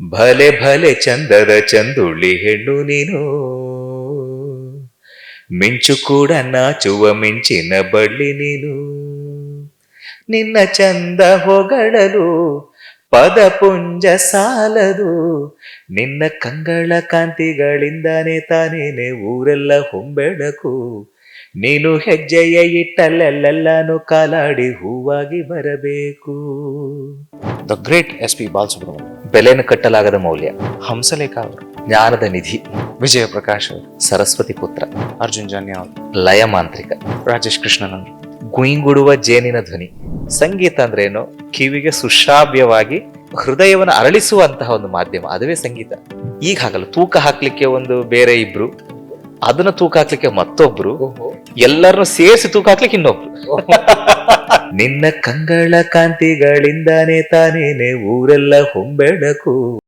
ಭಲೆ ಭಲೆ ಚಂದದ ಚಂದುಳ್ಳಿ ಹೆಣ್ಣು ನೀನು. ಮಿಂಚು ಕೂಡ ನಾಚುವ ಮಿಂಚಿನ ಬಳ್ಳಿ ನೀನು. ನಿನ್ನ ಚಂದ ಹೊಗಳಲು ಪದಪುಂಜ ಸಾಲದು. ನಿನ್ನ ಕಂಗಳ ಕಾಂತಿಗಳಿಂದಾನೇ ತಾನೇನೆ ಊರೆಲ್ಲ ಹೊಂಬೆಳಕು ನೀನು ಹೆಜ್ಜೆಯ ಇಟ್ಟಲ್ಲೆಲ್ಲೆಲ್ಲಾನು ಕಾಲಾಡಿ ಹೂವಾಗಿ ಬರಬೇಕು. The great S P Balasubrahmanya ಬೆಲೆಯನ್ನು ಕಟ್ಟಲಾಗದ ಮೌಲ್ಯ. ಹಂಸಲೇಖ ಅವರು. ಜ್ಞಾನದ ನಿಧಿ. ವಿಜಯ ಪ್ರಕಾಶ್ ಅವರು. ಸರಸ್ವತಿ ಪುತ್ರ. ಅರ್ಜುನ್ ಜಾನ್ಯ ಅವರು. ಲಯ ಮಾಂತ್ರಿಕ ರಾಜೇಶ್ ಕೃಷ್ಣನ್ ಅವರು ಗುಯಿಂಗುಡುವ ಜೇನಿನ ಧ್ವನಿ. ಸಂಗೀತ ಅಂದ್ರೇನು ಕಿವಿಗೆ ಸುಶ್ರಾವ್ಯವಾಗಿ ಹೃದಯವನ್ನು ಅರಳಿಸುವಂತಹ ಒಂದು ಮಾಧ್ಯಮ. ಅದುವೇ ಸಂಗೀತ. ಈಗ ಹಾಗಲ್ಲ. ತೂಕ ಹಾಕ್ಲಿಕ್ಕೆ ಒಂದು ಬೇರೆ ಇಬ್ರು. ಅದನ್ನ ತೂಕ ಹಾಕ್ಲಿಕ್ಕೆ ಮತ್ತೊಬ್ರು. ಎಲ್ಲರನ್ನು ಸೇರಿಸಿ ತೂಕ ಹಾಕ್ಲಿಕ್ಕೆ ಇನ್ನೊಬ್ರು. ನಿನ್ನ ಕಂಗಳ ಕಾಂತಿಗಳಿಂದಾನೇ ತಾನೇನೆ ಊರೆಲ್ಲ ಹೊಂಬೆಳಕು